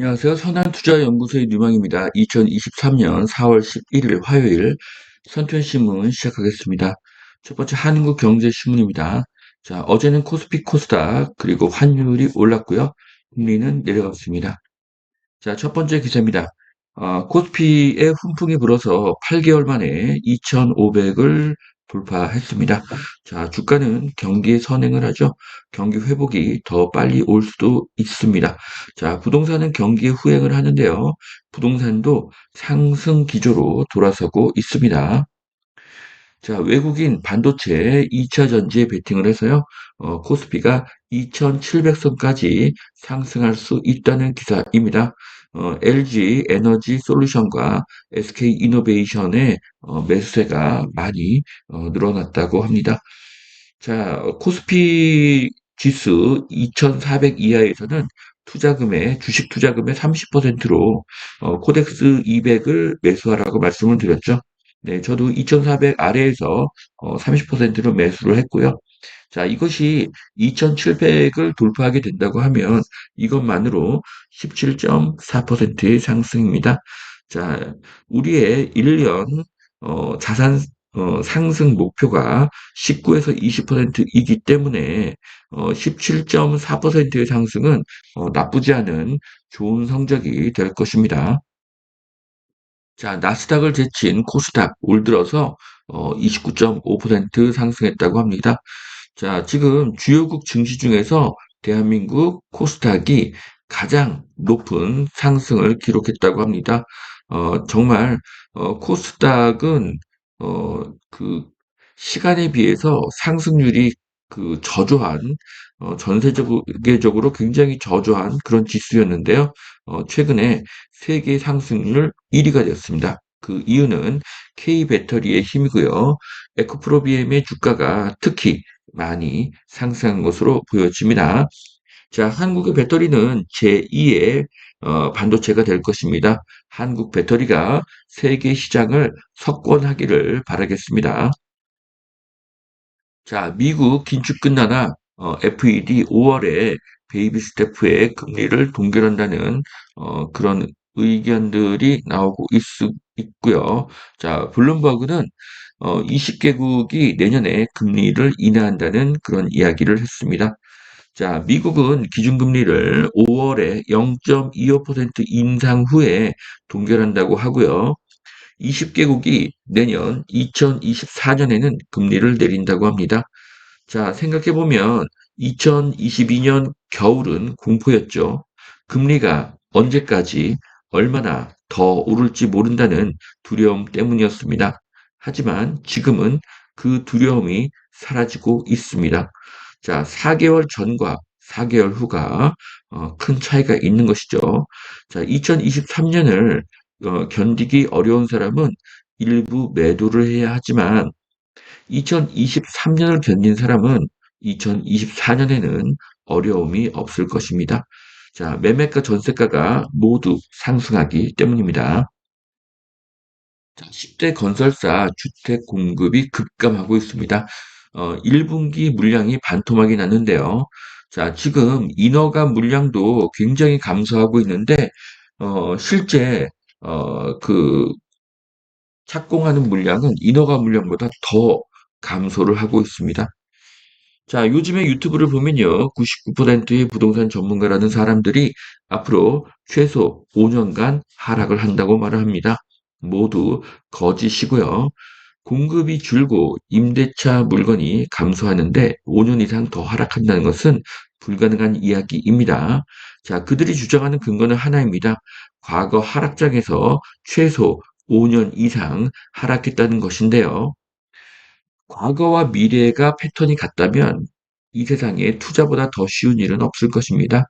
안녕하세요. 선한투자연구소의 유망입니다. 2023년 4월 11일 화요일 선투신문 시작하겠습니다. 첫 번째 한국경제신문입니다. 자, 어제는 코스피 코스닥 그리고 환율이 올랐고요. 금리는 내려갔습니다. 자, 첫 번째 기사입니다. 어, 코스피에 훈풍이 불어서 8개월 만에 2,500을 돌파했습니다. 자, 주가는 경기에 선행을 하죠. 경기 회복이 더 빨리 올 수도 있습니다. 자, 부동산은 경기에 후행을 하는데요. 부동산도 상승 기조로 돌아서고 있습니다. 자, 외국인 반도체 2차 전지에 베팅을 해서요, 어, 코스피가 2,700선까지 상승할 수 있다는 기사입니다. 어, LG 에너지 솔루션과 SK 이노베이션의 어, 매수세가 많이 어, 늘어났다고 합니다. 자, 코스피 지수 2,400 이하에서는 투자금의 주식 투자금의 30%로 어, 코덱스 200을 매수하라고 말씀을 드렸죠. 네, 저도 2,400 아래에서 어, 30%로 매수를 했고요. 자, 이것이 2,700을 돌파하게 된다고 하면 이것만으로 17.4%의 상승입니다. 자, 우리의 1년 어, 자산 어, 상승 목표가 19에서 20%이기 때문에 어, 17.4%의 상승은 어, 나쁘지 않은 좋은 성적이 될 것입니다. 자, 나스닥을 제친 코스닥 올 들어서 어, 29.5% 상승했다고 합니다. 자, 지금 주요국 증시 중에서 대한민국 코스닥이 가장 높은 상승을 기록했다고 합니다. 어, 정말 어, 코스닥은 어, 그 시간에 비해서 상승률이 그 저조한 어, 전 세계적으로 굉장히 저조한 그런 지수였는데요. 어, 최근에 세계 상승률 1위가 되었습니다. 그 이유는 K 배터리의 힘이고요. 에코프로비엠의 주가가 특히 많이 상승한 것으로 보여집니다. 자, 한국의 배터리는 제2의 어, 반도체가 될 것입니다. 한국 배터리가 세계 시장을 석권하기를 바라겠습니다. 자, 미국 긴축 끝나나 어, FED 5월에 베이비 스태프의 금리를 동결한다는 어, 그런 의견들이 나오고 있, 있고요. 자, 블룸버그는 어, 20개국이 내년에 금리를 인하한다는 그런 이야기를 했습니다. 자, 미국은 기준금리를 5월에 0.25% 인상 후에 동결한다고 하고요. 20개국이 내년 2024년에는 금리를 내린다고 합니다. 자, 생각해보면 2022년 겨울은 공포였죠. 금리가 언제까지 얼마나 더 오를지 모른다는 두려움 때문이었습니다. 하지만 지금은 그 두려움이 사라지고 있습니다. 자, 4개월 전과 4개월 후가 어, 큰 차이가 있는 것이죠. 자, 2023년을 어, 견디기 어려운 사람은 일부 매도를 해야 하지만 2023년을 견딘 사람은 2024년에는 어려움이 없을 것입니다. 자, 매매가 전세가가 모두 상승하기 때문입니다. 자, 10대 건설사 주택 공급이 급감하고 있습니다. 어, 1분기 물량이 반토막이 났는데요. 자, 지금 인허가 물량도 굉장히 감소하고 있는데, 어, 실제, 어, 그, 착공하는 물량은 인허가 물량보다 더 감소를 하고 있습니다. 자, 요즘에 유튜브를 보면요. 99%의 부동산 전문가라는 사람들이 앞으로 최소 5년간 하락을 한다고 말을 합니다. 모두 거짓이고요. 공급이 줄고 임대차 물건이 감소하는데 5년 이상 더 하락한다는 것은 불가능한 이야기입니다. 자, 그들이 주장하는 근거는 하나입니다. 과거 하락장에서 최소 5년 이상 하락했다는 것인데요. 과거와 미래가 패턴이 같다면 이 세상에 투자보다 더 쉬운 일은 없을 것입니다.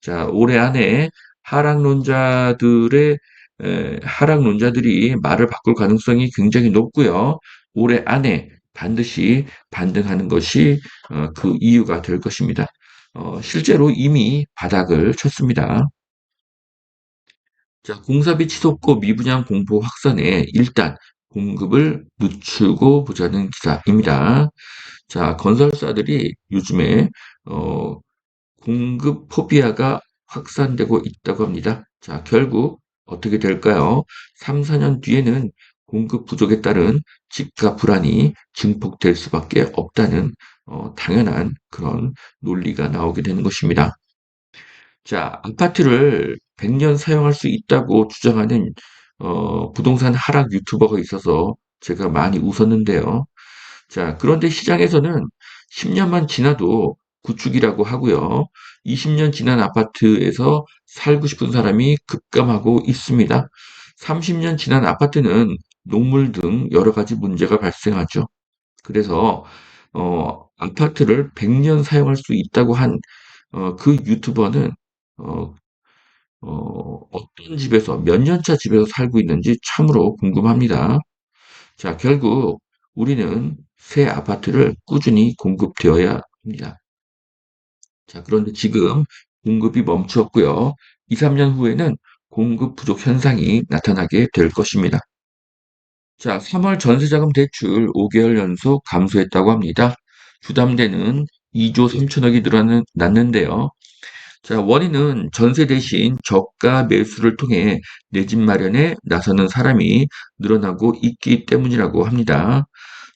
자, 올해 안에 하락론자들의 에, 하락론자들이 말을 바꿀 가능성이 굉장히 높고요. 올해 안에 반드시 반등하는 것이 어, 그 이유가 될 것입니다. 어, 실제로 이미 바닥을 쳤습니다. 자, 공사비 치솟고 미분양 공포 확산에 일단 공급을 늦추고 보자는 기사입니다. 자, 건설사들이 요즘에 어, 공급 포비아가 확산되고 있다고 합니다. 자, 결국 어떻게 될까요? 3, 4년 뒤에는 공급 부족에 따른 집값 불안이 증폭될 수밖에 없다는 어, 당연한 그런 논리가 나오게 되는 것입니다. 자, 아파트를 100년 사용할 수 있다고 주장하는 어, 부동산 하락 유튜버가 있어서 제가 많이 웃었는데요. 자, 그런데 시장에서는 10년만 지나도 구축이라고 하고요. 20년 지난 아파트에서 살고 싶은 사람이 급감하고 있습니다. 30년 지난 아파트는 녹물 등 여러 가지 문제가 발생하죠. 그래서 어, 아파트를 100년 사용할 수 있다고 한 어, 그 유튜버는 어, 어, 어떤 집에서 몇 년차 집에서 살고 있는지 참으로 궁금합니다. 자, 결국 우리는 새 아파트를 꾸준히 공급되어야 합니다. 자, 그런데 지금 공급이 멈추었고요. 2, 3년 후에는 공급 부족 현상이 나타나게 될 것입니다. 자, 3월 전세자금 대출 5개월 연속 감소했다고 합니다. 부담되는 2조 3천억이 늘어났는데요. 자, 원인은 전세 대신 저가 매수를 통해 내 집 마련에 나서는 사람이 늘어나고 있기 때문이라고 합니다.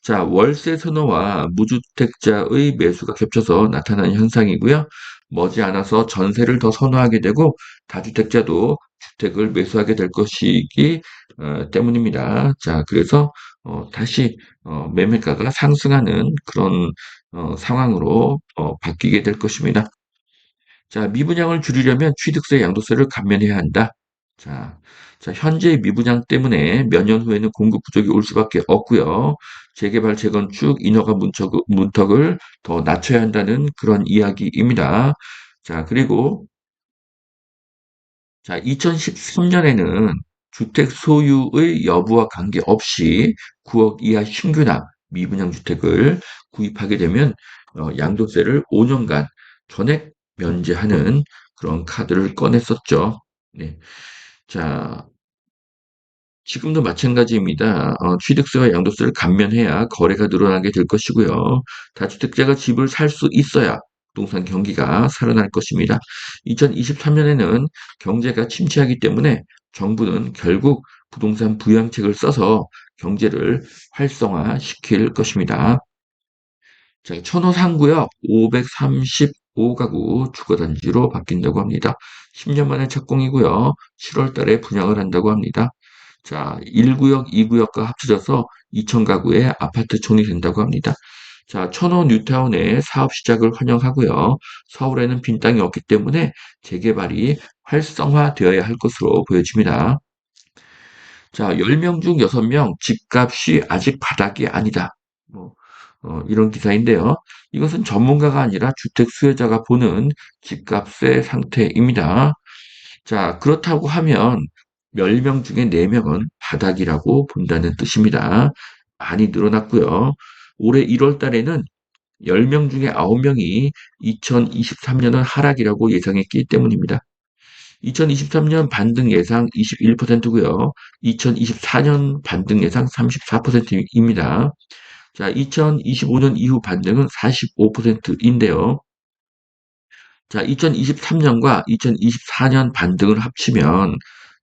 자, 월세 선호와 무주택자의 매수가 겹쳐서 나타나는 현상이고요. 머지않아서 전세를 더 선호하게 되고 다주택자도 주택을 매수하게 될 것이기 어, 때문입니다. 자, 그래서 어, 다시 어, 매매가가 상승하는 그런 어, 상황으로 어, 바뀌게 될 것입니다. 자, 미분양을 줄이려면 취득세, 양도세를 감면해야 한다. 자, 자, 현재 미분양 때문에 몇 년 후에는 공급 부족이 올 수밖에 없고요. 재개발, 재건축, 인허가 문턱, 문턱을 더 낮춰야 한다는 그런 이야기입니다. 자, 그리고 자, 2013년에는 주택 소유의 여부와 관계없이 9억 이하 신규나 미분양 주택을 구입하게 되면 어, 양도세를 5년간 전액 면제하는 그런 카드를 꺼냈었죠. 네. 자, 지금도 마찬가지입니다. 어, 취득세와 양도세를 감면해야 거래가 늘어나게 될 것이고요. 다주택자가 집을 살 수 있어야 부동산 경기가 살아날 것입니다. 2023년에는 경제가 침체하기 때문에 정부는 결국 부동산 부양책을 써서 경제를 활성화시킬 것입니다. 자, 천호 상구역 535가구 주거단지로 바뀐다고 합니다. 10년 만에 착공이고요. 7월 달에 분양을 한다고 합니다. 자, 1구역, 2구역과 합쳐져서 2,000가구의 아파트촌이 된다고 합니다. 자, 천호 뉴타운의 사업 시작을 환영하고요. 서울에는 빈 땅이 없기 때문에 재개발이 활성화되어야 할 것으로 보여집니다. 자, 10명 중 6명 집값이 아직 바닥이 아니다. 뭐, 어, 이런 기사인데요. 이것은 전문가가 아니라 주택 수요자가 보는 집값의 상태입니다. 자, 그렇다고 하면 10명 중에 4명은 바닥이라고 본다는 뜻입니다. 많이 늘어났고요. 올해 1월 달에는 10명 중에 9명이 2023년은 하락이라고 예상했기 때문입니다. 2023년 반등 예상 21%고요. 2024년 반등 예상 34%입니다. 자, 2025년 이후 반등은 45%인데요. 자, 2023년과 2024년 반등을 합치면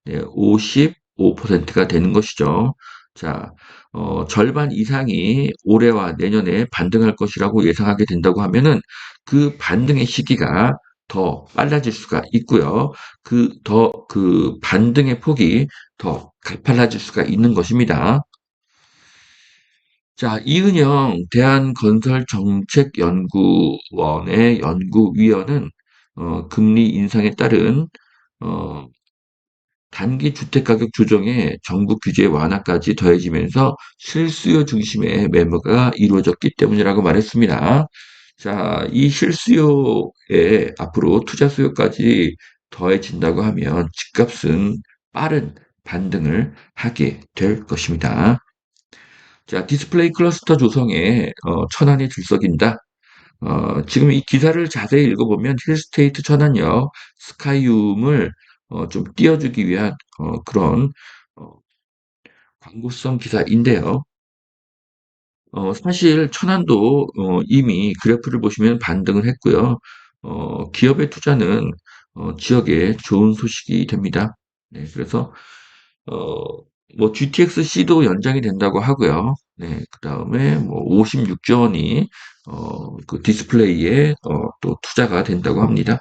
네, 55%가 되는 것이죠. 자, 어, 절반 이상이 올해와 내년에 반등할 것이라고 예상하게 된다고 하면은 그 반등의 시기가 더 빨라질 수가 있고요. 그 더그 반등의 폭이 더 가팔라질 수가 있는 것입니다. 자, 이은영 대한건설정책연구원의 연구위원은 어, 금리 인상에 따른 어, 단기 주택가격 조정에 정부 규제 완화까지 더해지면서 실수요 중심의 매매가 이루어졌기 때문이라고 말했습니다. 자, 이 실수요에 앞으로 투자 수요까지 더해진다고 하면 집값은 빠른 반등을 하게 될 것입니다. 자, 디스플레이 클러스터 조성에 어, 천안이 들썩인다. 어, 지금 이 기사를 자세히 읽어보면 힐스테이트 천안역 스카이움을 어, 좀 띄워주기 위한 어, 그런 어, 광고성 기사인데요. 어, 사실 천안도 어, 이미 그래프를 보시면 반등을 했고요. 어, 기업의 투자는 어, 지역에 좋은 소식이 됩니다. 네, 그래서 어, 뭐 GTX-C도 연장이 된다고 하고요. 네, 그 다음에 뭐 56조 원이 어, 그 디스플레이에 어, 또 투자가 된다고 합니다.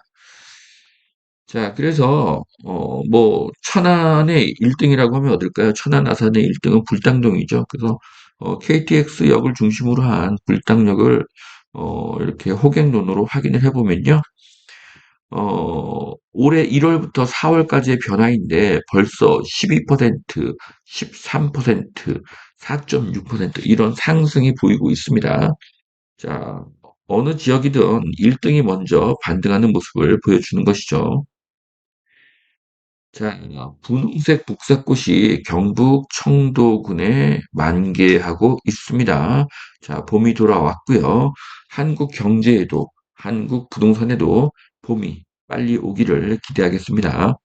자, 그래서 어, 뭐 천안의 1등이라고 하면 어딜까요? 천안 아산의 1등은 불당동이죠. 그래서 어, KTX역을 중심으로 한 불당역을 어, 이렇게 호갱론으로 확인을 해보면요. 어, 올해 1월부터 4월까지의 변화인데 벌써 12%, 13%, 4.6% 이런 상승이 보이고 있습니다. 자, 어느 지역이든 1등이 먼저 반등하는 모습을 보여주는 것이죠. 자, 분홍색 북사꽃이 경북 청도군에 만개하고 있습니다. 자, 봄이 돌아왔고요. 한국 경제에도, 한국 부동산에도 봄이 빨리 오기를 기대하겠습니다.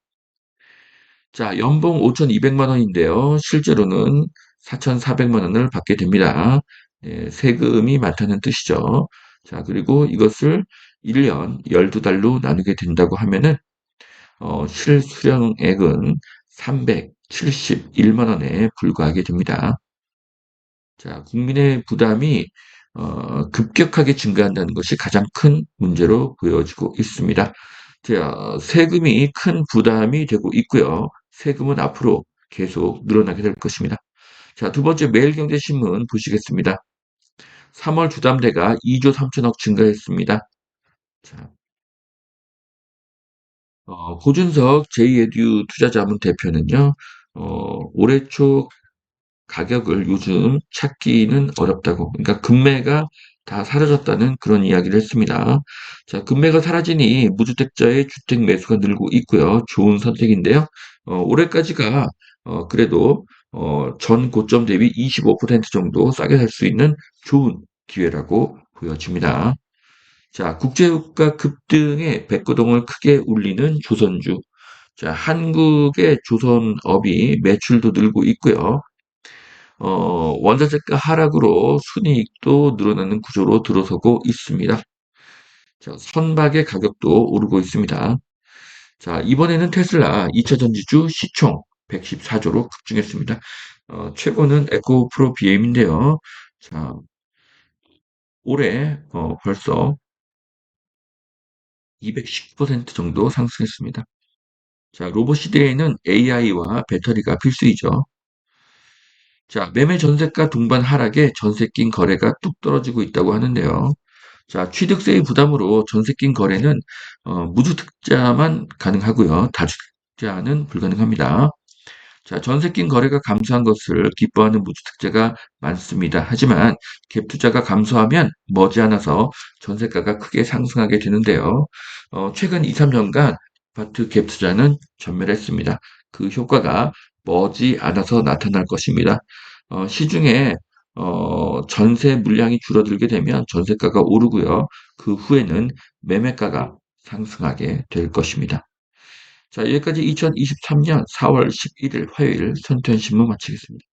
자, 연봉 5,200만 원인데요. 실제로는 4,400만 원을 받게 됩니다. 예, 세금이 많다는 뜻이죠. 자, 그리고 이것을 1년 12달로 나누게 된다고 하면은 어, 실수령액은 371만 원에 불과하게 됩니다. 자, 국민의 부담이 어, 급격하게 증가한다는 것이 가장 큰 문제로 보여지고 있습니다. 자, 세금이 큰 부담이 되고 있고요. 세금은 앞으로 계속 늘어나게 될 것입니다. 자, 두 번째 매일경제신문 보시겠습니다. 3월 주담대가 2조 3천억 증가했습니다. 자, 어, 고준석 제2에듀 투자자문 대표는요, 어, 올해 초 가격을 요즘 찾기는 어렵다고. 그러니까 금매가 다 사라졌다는 그런 이야기를 했습니다. 자, 금매가 사라지니 무주택자의 주택 매수가 늘고 있고요. 좋은 선택인데요. 어, 올해까지가 어, 그래도 어, 전 고점 대비 25% 정도 싸게 살 수 있는 좋은 기회라고 보여집니다. 자, 국제유가 급등에 백거동을 크게 울리는 조선주. 자, 한국의 조선업이 매출도 늘고 있고요. 어, 원자재가 하락으로 순이익도 늘어나는 구조로 들어서고 있습니다. 자, 선박의 가격도 오르고 있습니다. 자, 이번에는 테슬라 2차 전지주 시총 114조로 급증했습니다. 어, 최고는 에코 프로 BM인데요. 자, 올해 어, 벌써 219% 정도 상승했습니다. 자, 로봇 시대에는 AI와 배터리가 필수이죠. 자, 매매 전세가 동반 하락에 전세 낀 거래가 뚝 떨어지고 있다고 하는데요. 자, 취득세의 부담으로 전세 낀 거래는 어, 무주택자만 가능하고요. 다주택자는 불가능합니다. 자, 전세 낀 거래가 감소한 것을 기뻐하는 무주택자가 많습니다. 하지만 갭 투자가 감소하면 머지않아서 전세가가 크게 상승하게 되는데요. 어, 최근 2, 3년간 아파트 갭 투자는 전멸했습니다. 그 효과가 머지않아서 나타날 것입니다. 어, 시중에 어, 전세 물량이 줄어들게 되면 전세가가 오르고요. 그 후에는 매매가가 상승하게 될 것입니다. 자, 여기까지 2023년 4월 11일 화요일 선투현 신문 마치겠습니다.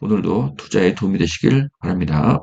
오늘도 투자에 도움이 되시길 바랍니다.